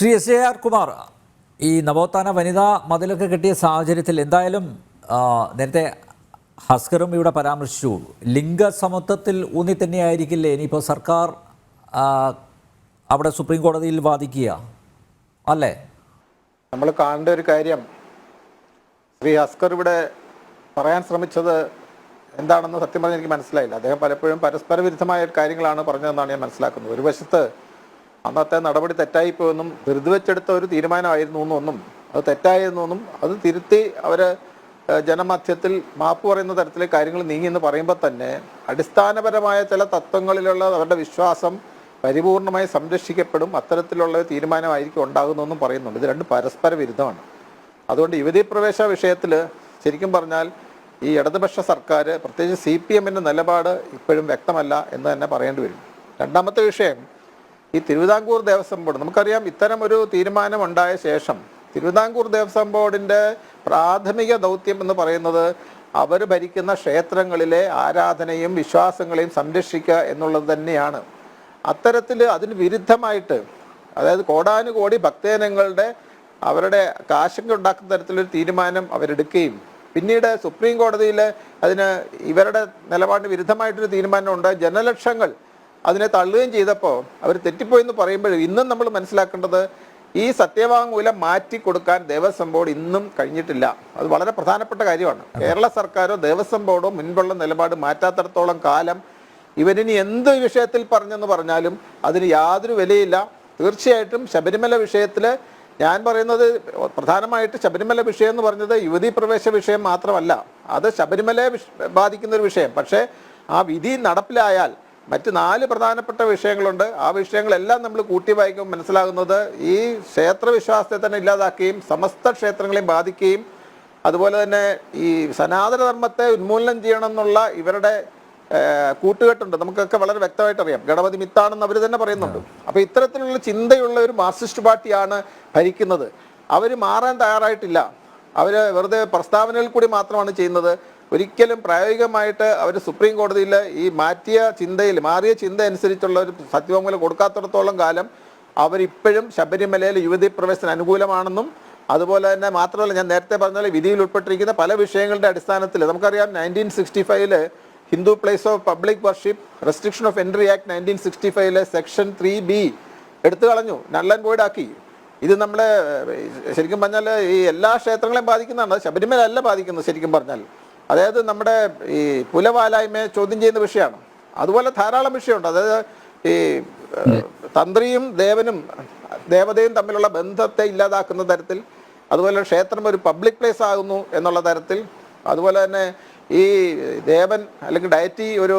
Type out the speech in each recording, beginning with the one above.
Shri S A R Kumar ഈ നവോത്ഥാന വനിതാ മതിലൊക്കെ കിട്ടിയ സാഹചര്യത്തിൽ എന്തായാലും നേരത്തെ ഹസ്കറും ഇവിടെ പരാമർശിച്ചു. ലിംഗസമത്വത്തിൽ ഊന്നി തന്നെയായിരിക്കില്ലേ ഇനിയിപ്പോൾ സർക്കാർ അവിടെ സുപ്രീം കോടതിയിൽ വാദിക്കുക. അല്ലേ? നമ്മൾ കാണേണ്ട ഒരു കാര്യം ശ്രീ ഹസ്കർ ഇവിടെ പറയാൻ ശ്രമിച്ചത് എന്താണെന്ന് സത്യം പറഞ്ഞാൽ എനിക്ക് മനസ്സിലായില്ല. അദ്ദേഹം പലപ്പോഴും പരസ്പര വിരുദ്ധമായ കാര്യങ്ങളാണ് പറഞ്ഞതെന്നാണ് ഞാൻ മനസ്സിലാക്കുന്നത്. ഒരു വശത്ത് അന്നത്തെ നടപടി തെറ്റായിപ്പോയെന്നും ധൃതി വെച്ചെടുത്ത ഒരു തീരുമാനമായിരുന്നു എന്നൊന്നും അത് തെറ്റായിരുന്നെന്നും അത് തിരുത്തി അവർ ജനമധ്യത്തിൽ മാപ്പ് പറയുന്ന തരത്തിൽ കാര്യങ്ങൾ നീങ്ങിയെന്ന് പറയുമ്പോൾ തന്നെ അടിസ്ഥാനപരമായ ചില തത്വങ്ങളിലുള്ള അവരുടെ വിശ്വാസം പരിപൂർണമായി സംരക്ഷിക്കപ്പെടും. അത്തരത്തിലുള്ള ഒരു തീരുമാനമായിരിക്കും ഉണ്ടാകുന്നതെന്നും പറയുന്നുണ്ട്. ഇത് രണ്ട് പരസ്പര വിരുദ്ധമാണ്. അതുകൊണ്ട് യുവതീ പ്രവേശ വിഷയത്തിൽ ശരിക്കും പറഞ്ഞാൽ ഈ ഇടതുപക്ഷ സർക്കാർ പ്രത്യേകിച്ച് സി പി എമ്മിന്റെ നിലപാട് ഇപ്പോഴും വ്യക്തമല്ല എന്ന് തന്നെ പറയേണ്ടി വരും. രണ്ടാമത്തെ വിഷയം ഈ തിരുവിതാംകൂർ ദേവസ്വം ബോർഡ് നമുക്കറിയാം ഇത്തരം ഒരു തീരുമാനം ഉണ്ടായ ശേഷം തിരുവിതാംകൂർ ദേവസ്വം ബോർഡിന്റെ പ്രാഥമിക ദൗത്യം എന്ന് പറയുന്നത് അവർ ഭരിക്കുന്ന ക്ഷേത്രങ്ങളിലെ ആരാധനയും വിശ്വാസങ്ങളെയും സംരക്ഷിക്കുക എന്നുള്ളത് തന്നെയാണ്. അത്തരത്തിൽ അതിന് വിരുദ്ധമായിട്ട് അതായത് കോടാനുകോടി ഭക്തജനങ്ങളുടെ അവരുടെ കാശങ്ക ഉണ്ടാക്കുന്ന തരത്തിലൊരു തീരുമാനം അവരെടുക്കുകയും പിന്നീട് സുപ്രീം കോടതിയിൽ അതിന് ഇവരുടെ നിലപാടിന് വിരുദ്ധമായിട്ടൊരു തീരുമാനം ഉണ്ട് ജനലക്ഷങ്ങൾ അതിനെ തള്ളുകയും ചെയ്തപ്പോൾ അവർ തെറ്റിപ്പോയി എന്ന് പറയുമ്പോഴും ഇന്നും നമ്മൾ മനസ്സിലാക്കേണ്ടത് ഈ സത്യവാങ്മൂലം മാറ്റി കൊടുക്കാൻ ദേവസ്വം ബോർഡ് ഇന്നും കഴിഞ്ഞിട്ടില്ല. അത് വളരെ പ്രധാനപ്പെട്ട കാര്യമാണ്. കേരള സർക്കാരോ ദേവസ്വം ബോർഡോ മുൻപുള്ള നിലപാട് മാറ്റാത്തിടത്തോളം കാലം ഇവരിനി എന്ത് വിഷയത്തിൽ പറഞ്ഞെന്ന് പറഞ്ഞാലും അതിന് യാതൊരു വിലയില്ല. തീർച്ചയായിട്ടും ശബരിമല വിഷയത്തിൽ ഞാൻ പറയുന്നത് പ്രധാനമായിട്ട് ശബരിമല വിഷയം എന്ന് പറഞ്ഞത് യുവതി പ്രവേശ വിഷയം മാത്രമല്ല. അത് ശബരിമലയെ ബാധിക്കുന്ന ഒരു വിഷയം. പക്ഷേ ആ വിധി നടപ്പിലായാൽ മറ്റ് നാല് പ്രധാനപ്പെട്ട വിഷയങ്ങളുണ്ട്. ആ വിഷയങ്ങളെല്ലാം നമ്മൾ കൂട്ടി വായിക്കുമ്പോൾ മനസ്സിലാകുന്നത് ഈ ക്ഷേത്ര വിശ്വാസത്തെ തന്നെ ഇല്ലാതാക്കുകയും സമസ്ത ക്ഷേത്രങ്ങളെയും ബാധിക്കുകയും അതുപോലെ തന്നെ ഈ സനാതനധർമ്മത്തെ ഉന്മൂലനം ചെയ്യണം എന്നുള്ള ഇവരുടെ കൂട്ടുകെട്ടുണ്ട്. നമുക്കൊക്കെ വളരെ വ്യക്തമായിട്ട് അറിയാം ഗണപതി മിത്താണെന്ന് അവർ തന്നെ പറയുന്നുണ്ട്. അപ്പൊ ഇത്തരത്തിലുള്ള ചിന്തയുള്ള ഒരു മാർക്സിസ്റ്റ് പാർട്ടിയാണ് ഭരിക്കുന്നത്. അവർ മാറാൻ തയ്യാറായിട്ടില്ല. അവർ വെറുതെ പ്രസ്താവനയിൽ കൂടി മാത്രമാണ് ചെയ്യുന്നത്. ഒരിക്കലും പ്രായോഗികമായിട്ട് അവർ സുപ്രീം കോടതിയിൽ ഈ മാറ്റിയ ചിന്തയിൽ മാറിയ ചിന്ത അനുസരിച്ചുള്ള ഒരു സത്യവാങ്മൂലം കൊടുക്കാത്തിടത്തോളം കാലം അവരിപ്പോഴും ശബരിമലയിൽ യുവതി പ്രവേശന അനുകൂലമാണെന്നും അതുപോലെ തന്നെ മാത്രമല്ല ഞാൻ നേരത്തെ പറഞ്ഞ പോലെ വിധിയിൽ ഉൾപ്പെട്ടിരിക്കുന്ന പല വിഷയങ്ങളുടെ അടിസ്ഥാനത്തിൽ നമുക്കറിയാം നയന്റീൻ സിക്സ്റ്റി ഫൈവിൽ Hindu place of public worship restriction of entry act nineteen sixty ഫൈവിലെ section three B എടുത്തു കളഞ്ഞു നള്ളൻ ബോർഡാക്കി ഇത് നമ്മളെ ശരിക്കും പറഞ്ഞാൽ ഈ എല്ലാ ക്ഷേത്രങ്ങളെയും ബാധിക്കുന്നതാണ് ശബരിമല അല്ല ബാധിക്കുന്നത് ശരിക്കും പറഞ്ഞാൽ അതായത് നമ്മുടെ ഈ കുലവാലായ്മയെ ചോദ്യം ചെയ്യുന്ന വിഷയമാണ്. അതുപോലെ ധാരാളം വിഷയമുണ്ട്. അതായത് ഈ തന്ത്രിയും ദേവനും ദേവതയും തമ്മിലുള്ള ബന്ധത്തെ ഇല്ലാതാക്കുന്ന തരത്തിൽ അതുപോലെ ക്ഷേത്രം ഒരു പബ്ലിക് പ്ലേസ് ആകുന്നു എന്നുള്ള തരത്തിൽ അതുപോലെ തന്നെ ഈ ദേവൻ അല്ലെങ്കിൽ ഡയറ്റി ഒരു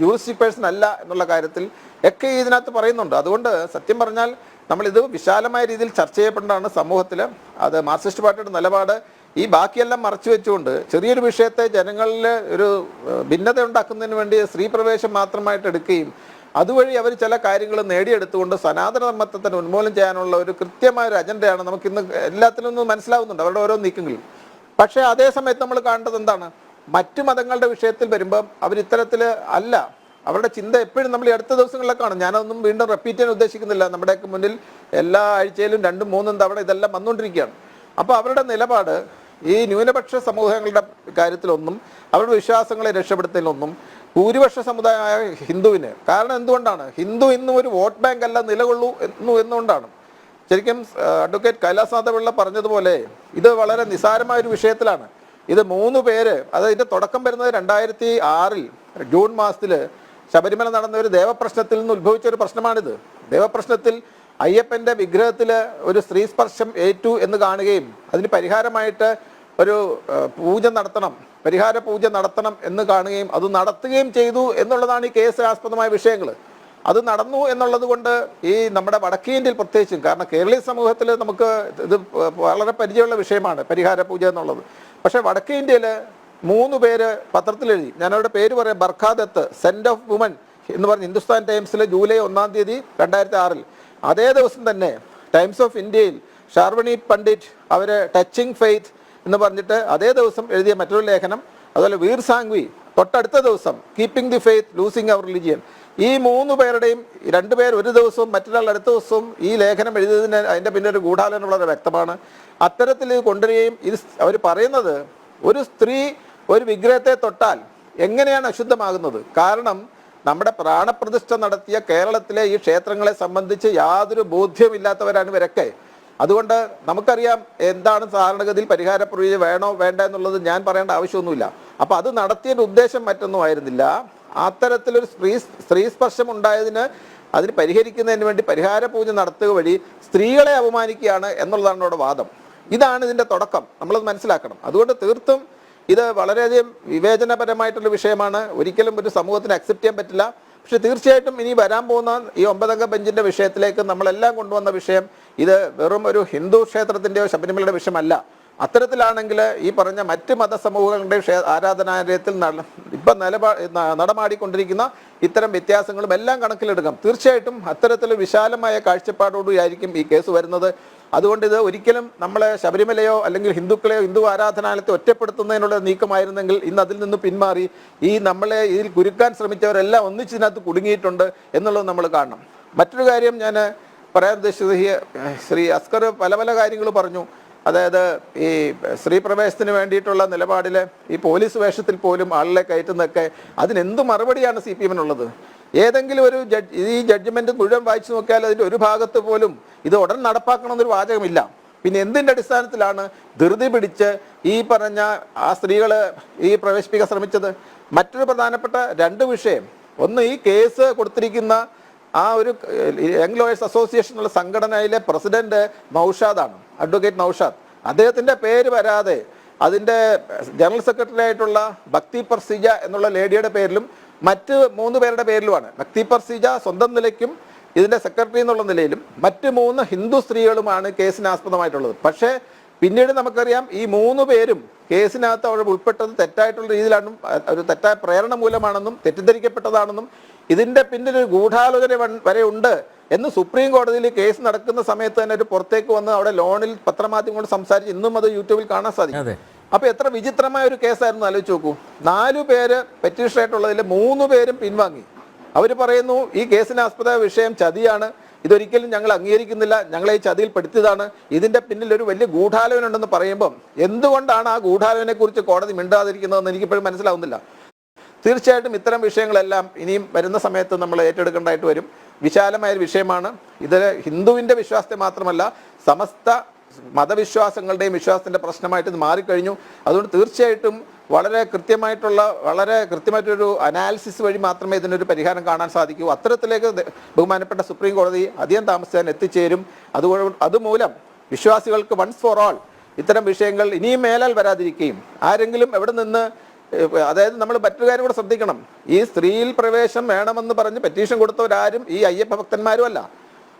ജൂറിസ്റ്റിക് പേഴ്സൺ അല്ല എന്നുള്ള കാര്യത്തിൽ ഒക്കെ ഇതിനകത്ത് പറയുന്നുണ്ട്. അതുകൊണ്ട് സത്യം പറഞ്ഞാൽ നമ്മളിത് വിശാലമായ രീതിയിൽ ചർച്ച ചെയ്യപ്പെടേണ്ടതാണ് സമൂഹത്തിൽ അത് മാർക്സിസ്റ്റ് പാർട്ടിയുടെ നിലപാട് ഈ ബാക്കിയെല്ലാം മറച്ചു വെച്ചുകൊണ്ട് ചെറിയൊരു വിഷയത്തെ ജനങ്ങളിൽ ഒരു ഭിന്നത ഉണ്ടാക്കുന്നതിന് വേണ്ടി സ്ത്രീ പ്രവേശം മാത്രമായിട്ട് എടുക്കുകയും അതുവഴി അവർ ചില കാര്യങ്ങൾ നേടിയെടുത്തുകൊണ്ട് സനാതന തന്നെ ഉന്മൂലനം ചെയ്യാനുള്ള ഒരു കൃത്യമായ ഒരു അജണ്ടയാണ് നമുക്ക് ഇന്ന് എല്ലാത്തിലും നിന്ന് മനസ്സിലാവുന്നുണ്ട് അവരുടെ ഓരോ നീക്കങ്ങളിൽ പക്ഷേ അതേ സമയത്ത് നമ്മൾ കാണേണ്ടത് എന്താണ്? മറ്റു മതങ്ങളുടെ വിഷയത്തിൽ വരുമ്പം അവർ ഇത്തരത്തിൽ അല്ല. അവരുടെ ചിന്ത എപ്പോഴും നമ്മൾ ഈ അടുത്ത ദിവസങ്ങളിലൊക്കെ കാണും. ഞാനതൊന്നും വീണ്ടും റിപ്പീറ്റ് ചെയ്യാൻ ഉദ്ദേശിക്കുന്നില്ല. നമ്മുടെയൊക്കെ മുന്നിൽ എല്ലാ ആഴ്ചയിലും രണ്ടും മൂന്നും തവണ ഇതെല്ലാം വന്നുകൊണ്ടിരിക്കുകയാണ്. അപ്പോൾ അവരുടെ നിലപാട് ഈ ന്യൂനപക്ഷ സമൂഹങ്ങളുടെ കാര്യത്തിലൊന്നും അവരുടെ വിശ്വാസങ്ങളെ രക്ഷപ്പെടുത്തലൊന്നും ഭൂരിപക്ഷ സമുദായമായ ഹിന്ദുവിന് കാരണം എന്തുകൊണ്ടാണ്? ഹിന്ദു ഇന്നും ഒരു വോട്ട് ബാങ്ക് അല്ല നിലകൊള്ളൂ എന്നു എന്നുകൊണ്ടാണ്. ശരിക്കും അഡ്വക്കേറ്റ് കൈലാസനാഥ പിള്ള പറഞ്ഞതുപോലെ ഇത് വളരെ നിസാരമായ ഒരു വിഷയത്തിലാണ്. ഇത് മൂന്ന് പേര് അത് ഇതിന്റെ തുടക്കം വരുന്നത് രണ്ടായിരത്തി ആറിൽ ജൂൺ മാസത്തിൽ ശബരിമല നടന്ന ഒരു ദേവപ്രശ്നത്തിൽ നിന്ന് ഉത്ഭവിച്ച ഒരു പ്രശ്നമാണിത്. ദേവപ്രശ്നത്തിൽ അയ്യപ്പന്റെ വിഗ്രഹത്തിൽ ഒരു സ്ത്രീ സ്പർശം ഏറ്റു എന്ന് കാണുകയും അതിന് പരിഹാരമായിട്ട് ഒരു പൂജ നടത്തണം പരിഹാര പൂജ നടത്തണം എന്ന് കാണുകയും അത് നടത്തുകയും ചെയ്തു എന്നുള്ളതാണ് ഈ കേസ് ആസ്പദമായ വിഷയങ്ങൾ അത് നടന്നു എന്നുള്ളത് കൊണ്ട് ഈ നമ്മുടെ വടക്കേ ഇന്ത്യയിൽ പ്രത്യേകിച്ചും കാരണം കേരളീയ സമൂഹത്തിൽ നമുക്ക് ഇത് വളരെ പരിചയമുള്ള വിഷയമാണ് പരിഹാര പൂജ എന്നുള്ളത്. പക്ഷേ വടക്കേ ഇന്ത്യയിൽ മൂന്ന് പേര് പത്രത്തിൽ എഴുതി ഞാനവരുടെ പേര് പറയാം. ബർഖാദത്ത് സെന്റ് ഓഫ് വുമൻ എന്ന് പറഞ്ഞ് ഹിന്ദുസ്ഥാൻ ടൈംസിൽ ജൂലൈ ഒന്നാം തീയതി രണ്ടായിരത്തി ആറിൽ അതേ ദിവസം തന്നെ ടൈംസ് ഓഫ് ഇന്ത്യയിൽ ഷാർവണി പണ്ഡിറ്റ് അവർ ടച്ചിങ് ഫെയ്ത്ത് എന്ന് പറഞ്ഞിട്ട് അതേ ദിവസം എഴുതിയ മറ്റൊരു ലേഖനം അതുപോലെ വീർ സാങ്വി തൊട്ടടുത്ത ദിവസം keeping the faith losing our religion ഈ മൂന്ന് പേരുടെയും രണ്ടുപേർ ഒരു ദിവസവും മറ്റൊരാൾ അടുത്ത ദിവസവും ഈ ലേഖനം എഴുതിയതിന് അതിന്റെ പിന്നെ ഒരു ഗൂഢാലോചന വളരെ വ്യക്തമാണ്. അത്തരത്തിൽ ഇത് കൊണ്ടുവരികയും ഇത് അവർ പറയുന്നത് ഒരു സ്ത്രീ ഒരു വിഗ്രഹത്തെ തൊട്ടാൽ എങ്ങനെയാണ് അശുദ്ധമാകുന്നത്? കാരണം നമ്മുടെ പ്രാണപ്രതിഷ്ഠ നടത്തിയ കേരളത്തിലെ ഈ ക്ഷേത്രങ്ങളെ സംബന്ധിച്ച് യാതൊരു ബോധ്യമില്ലാത്തവരാണ് ഇവരൊക്കെ. അതുകൊണ്ട് നമുക്കറിയാം എന്താണ് സാധാരണഗതിയിൽ പരിഹാര പ്രക്രിയ വേണോ വേണ്ട എന്നുള്ളത് ഞാൻ പറയേണ്ട ആവശ്യമൊന്നുമില്ല. അപ്പോൾ അത് നടത്തിയൊരു ഉദ്ദേശം മറ്റൊന്നും ആയിരുന്നില്ല. അത്തരത്തിലൊരു സ്ത്രീ സ്ത്രീ സ്പർശം ഉണ്ടായതിന് അതിന് പരിഹരിക്കുന്നതിന് വേണ്ടി പരിഹാര പൂജ നടത്തുക വഴി സ്ത്രീകളെ അപമാനിക്കുകയാണ് എന്നുള്ളതാണ് ഇവിടെ വാദം. ഇതാണ് ഇതിന്റെ തുടക്കം. നമ്മളത് മനസ്സിലാക്കണം. അതുകൊണ്ട് തീർത്തും ഇത് വളരെയധികം വിവേചനപരമായിട്ടുള്ള വിഷയമാണ്. ഒരിക്കലും ഒരു സമൂഹത്തിന് അക്സെപ്റ്റ് ചെയ്യാൻ പറ്റില്ല. പക്ഷെ തീർച്ചയായിട്ടും ഇനി വരാൻ പോകുന്ന ഈ ഒമ്പതംഗ ബെഞ്ചിന്റെ വിഷയത്തിലേക്ക് നമ്മളെല്ലാം കൊണ്ടുവന്ന വിഷയം ഇത് വെറും ഒരു ഹിന്ദു ക്ഷേത്രത്തിന്റെയോ ശബരിമലയുടെ വിഷയമല്ല. അത്തരത്തിലാണെങ്കിൽ ഈ പറഞ്ഞ മറ്റ് മതസമൂഹങ്ങളുടെ ആരാധനാലയത്തിൽ ഇപ്പൊ നിലപാ നടമാടിക്കൊണ്ടിരിക്കുന്ന ഇത്തരം വ്യത്യാസങ്ങളും എല്ലാം കണക്കിലെടുക്കാം. തീർച്ചയായിട്ടും അത്തരത്തിൽ വിശാലമായ കാഴ്ചപ്പാടോടുകൂടിയായിരിക്കും ഈ കേസ് വരുന്നത്. അതുകൊണ്ട് ഇത് ഒരിക്കലും നമ്മളെ ശബരിമലയോ അല്ലെങ്കിൽ ഹിന്ദുക്കളെയോ ഹിന്ദു ആരാധനാലയത്തെ ഒറ്റപ്പെടുത്തുന്നതിനുള്ള നീക്കമായിരുന്നെങ്കിൽ ഇന്ന് അതിൽ നിന്ന് പിന്മാറി ഈ നമ്മളെ ഇതിൽ കുരുക്കാൻ ശ്രമിച്ചവരെല്ലാം ഒന്നിച്ചതിനകത്ത് കുടുങ്ങിയിട്ടുണ്ട് എന്നുള്ളത് നമ്മൾ കാണണം. മറ്റൊരു കാര്യം ഞാൻ പറയാൻ ഉദ്ദേശിച്ചത് ശ്രീ അസ്കർ പല പല കാര്യങ്ങൾ പറഞ്ഞു. അതായത് ഈ സ്ത്രീ പ്രവേശത്തിന് വേണ്ടിയിട്ടുള്ള നിലപാടിൽ ഈ പോലീസ് വേഷത്തിൽ പോലും ആളുകളെ കയറ്റുന്നതൊക്കെ അതിനെന്ത് മറുപടിയാണ് സി പി എമ്മിനുള്ളത്? ഏതെങ്കിലും ഒരു ജഡ്ജ് ഈ ജഡ്ജ്മെന്റ് മുഴുവൻ വായിച്ചു നോക്കിയാൽ അതിന്റെ ഒരു ഭാഗത്ത് പോലും ഇത് ഉടൻ നടപ്പാക്കണമെന്നൊരു വാചകമില്ല. പിന്നെ എന്തിന്റെ അടിസ്ഥാനത്തിലാണ് ധൃതി പിടിച്ച് ഈ പറഞ്ഞ ആ സ്ത്രീകൾ ഈ പ്രവേശിപ്പിക്കാൻ ശ്രമിച്ചത്? മറ്റൊരു പ്രധാനപ്പെട്ട രണ്ട് വിഷയം. ഒന്ന് ഈ കേസ് കൊടുത്തിരിക്കുന്ന ആ ഒരു യങ് ലോയേഴ്സ് അസോസിയേഷൻ ഉള്ള സംഘടനയിലെ പ്രസിഡന്റ് നൌഷാദാണ് അഡ്വക്കേറ്റ് നൌഷാദ്. അദ്ദേഹത്തിന്റെ പേര് വരാതെ അതിന്റെ ജനറൽ സെക്രട്ടറി ആയിട്ടുള്ള ഭക്തി പ്രസിജ എന്നുള്ള ലേഡിയുടെ പേരിലും മറ്റ് മൂന്ന് പേരുടെ പേരിലുമാണ്. ഭക്തി പർസിജ സ്വന്തം നിലയ്ക്കും ഇതിന്റെ സെക്രട്ടറി എന്നുള്ള നിലയിലും മറ്റ് മൂന്ന് ഹിന്ദു സ്ത്രീകളുമാണ് കേസിന് ആസ്പദമായിട്ടുള്ളത് പക്ഷേ പിന്നീട് നമുക്കറിയാം ഈ മൂന്ന് പേരും കേസിനകത്ത് അവർ ഉൾപ്പെട്ടത് തെറ്റായിട്ടുള്ള രീതിയിലാണ് ഒരു തെറ്റായ പ്രേരണ മൂലമാണെന്നും തെറ്റിദ്ധരിക്കപ്പെട്ടതാണെന്നും ഇതിന്റെ പിന്നിൽ ഒരു ഗൂഢാലോചന വരെ ഉണ്ട് എന്ന് സുപ്രീം കോടതിയിൽ കേസ് നടക്കുന്ന സമയത്ത് തന്നെ ഒരു പുറത്തേക്ക് വന്ന് അവിടെ ലോണിൽ പത്രമാധ്യമങ്ങളോട് സംസാരിച്ച് ഇന്നും അത് യൂട്യൂബിൽ കാണാൻ സാധിക്കും. അതെ അപ്പൊ എത്ര വിചിത്രമായ ഒരു കേസായിരുന്നു ആലോചിച്ച് നോക്കൂ. നാലു പേര് പെറ്റീഷനായിട്ടുള്ളതിൽ മൂന്ന് പേരും പിൻവാങ്ങി. അവർ പറയുന്നു ഈ കേസിന് ആസ്പദ വിഷയം ചതിയാണ്. ഇതൊരിക്കലും ഞങ്ങൾ അംഗീകരിക്കുന്നില്ല. ഞങ്ങളെ ഈ ചതിയിൽ പെടുത്തിയതാണ്. ഇതിന്റെ പിന്നിൽ ഒരു വലിയ ഗൂഢാലോചന ഉണ്ടെന്ന് പറയുമ്പം എന്തുകൊണ്ടാണ് ആ ഗൂഢാലോചനയെ കുറിച്ച് കോടതി മിണ്ടാതിരിക്കുന്നതെന്ന് എനിക്കിപ്പോഴും മനസ്സിലാവുന്നില്ല. തീർച്ചയായിട്ടും ഇത്തരം വിഷയങ്ങളെല്ലാം ഇനിയും വരുന്ന സമയത്ത് നമ്മൾ ഏറ്റെടുക്കേണ്ടതായിട്ട് വരും. വിശാലമായ ഒരു വിഷയമാണ്. ഇത് ഹിന്ദുവിന്റെ വിശ്വാസത്തെ മാത്രമല്ല സമസ്ത മതവിശ്വാസങ്ങളുടെയും വിശ്വാസത്തിന്റെ പ്രശ്നമായിട്ട് ഇത് മാറിക്കഴിഞ്ഞു. അതുകൊണ്ട് തീർച്ചയായിട്ടും വളരെ കൃത്യമായിട്ടുള്ള വളരെ കൃത്യമായിട്ടൊരു അനാലിസിസ് വഴി മാത്രമേ ഇതിനൊരു പരിഹാരം കാണാൻ സാധിക്കൂ. അത്തരത്തിലേക്ക് ബഹുമാനപ്പെട്ട സുപ്രീം കോടതി അധികം താമസിക്കാൻ എത്തിച്ചേരും. അതുകൊണ്ട് അതുമൂലം വിശ്വാസികൾക്ക് വൺസ് ഫോർ ഓൾ ഇത്തരം വിഷയങ്ങൾ ഇനിയും മേലാൽ വരാതിരിക്കുകയും ആരെങ്കിലും എവിടെ നിന്ന് അതായത് നമ്മൾ മറ്റൊരു കാര്യം കൂടെ ശ്രദ്ധിക്കണം. ഈ സ്ത്രീയിൽ പ്രവേശം വേണമെന്ന് പറഞ്ഞ് പെറ്റീഷൻ കൊടുത്തവരാരും ഈ അയ്യപ്പ ഭക്തന്മാരും അല്ല.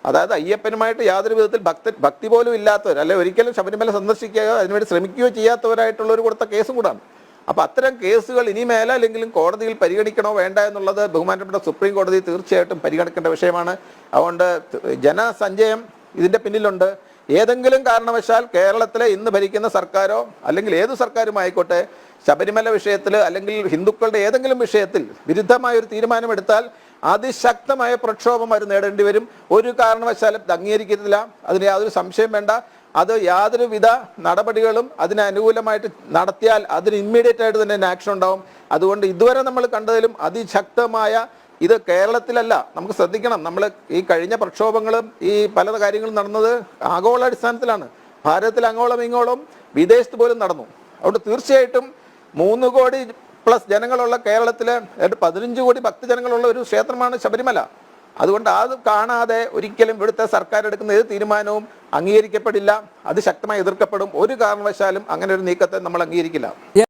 അതായത് അയ്യപ്പനുമായിട്ട് യാതൊരു വിധത്തിൽ ഭക്ത ഭക്തി പോലും ഇല്ലാത്തവർ അല്ലെ ഒരിക്കലും ശബരിമല സന്ദർശിക്കുകയോ അതിനുവേണ്ടി ശ്രമിക്കുകയോ ചെയ്യാത്തവരായിട്ടുള്ളവർ കൊടുത്ത കേസും കൂടാണ്. അപ്പോൾ അത്തരം കേസുകൾ ഇനി മേലല്ലെങ്കിലും കോടതിയിൽ പരിഗണിക്കണോ വേണ്ട എന്നുള്ളത് ബഹുമാനപ്പെട്ട സുപ്രീം കോടതി തീർച്ചയായിട്ടും പരിഗണിക്കേണ്ട വിഷയമാണ്. അതുകൊണ്ട് ജനസഞ്ചയം ഇതിന്റെ പിന്നിലുണ്ട്. ഏതെങ്കിലും കാരണവശാൽ കേരളത്തിലെ ഇന്ന് ഭരിക്കുന്ന സർക്കാരോ അല്ലെങ്കിൽ ഏത് സർക്കാരും ആയിക്കോട്ടെ ശബരിമല വിഷയത്തിൽ അല്ലെങ്കിൽ ഹിന്ദുക്കളുടെ ഏതെങ്കിലും വിഷയത്തിൽ വിരുദ്ധമായ ഒരു തീരുമാനമെടുത്താൽ അതിശക്തമായ പ്രക്ഷോഭം അവർ നേടേണ്ടി വരും ഒരു കാരണവശാലും അംഗീകരിക്കുന്നില്ല. അതിന് യാതൊരു സംശയം വേണ്ട. അത് യാതൊരുവിധ നടപടികളും അതിന് അനുകൂലമായിട്ട് നടത്തിയാൽ അതിന് ഇമ്മീഡിയറ്റ് ആയിട്ട് തന്നെ ആക്ഷൻ ഉണ്ടാവും. അതുകൊണ്ട് ഇതുവരെ നമ്മൾ കണ്ടതിലും അതിശക്തമായ ഇത് കേരളത്തിലല്ല. നമുക്ക് ശ്രദ്ധിക്കണം. നമ്മൾ ഈ കഴിഞ്ഞ പ്രക്ഷോഭങ്ങളും ഈ പല കാര്യങ്ങളും നടന്നത് ആഗോളാടിസ്ഥാനത്തിലാണ്. ഭാരതത്തിൽ അങ്ങോളം ഇങ്ങോളം വിദേശത്ത് പോലും നടന്നു. അതുകൊണ്ട് തീർച്ചയായിട്ടും മൂന്ന് കോടി പ്ലസ് ജനങ്ങളുള്ള കേരളത്തിലെ പതിനഞ്ച് കോടി ഭക്തജനങ്ങളുള്ള ഒരു ക്ഷേത്രമാണ് ശബരിമല. അതുകൊണ്ട് അത് കാണാതെ ഒരിക്കലും ഇവിടുത്തെ സർക്കാർ എടുക്കുന്ന ഏത് തീരുമാനവും അംഗീകരിക്കപ്പെടില്ല. അത് ശക്തമായി എതിർക്കപ്പെടും. ഒരു കാരണവശാലും അങ്ങനെ ഒരു നീക്കത്തെ നമ്മൾ അംഗീകരിക്കില്ല.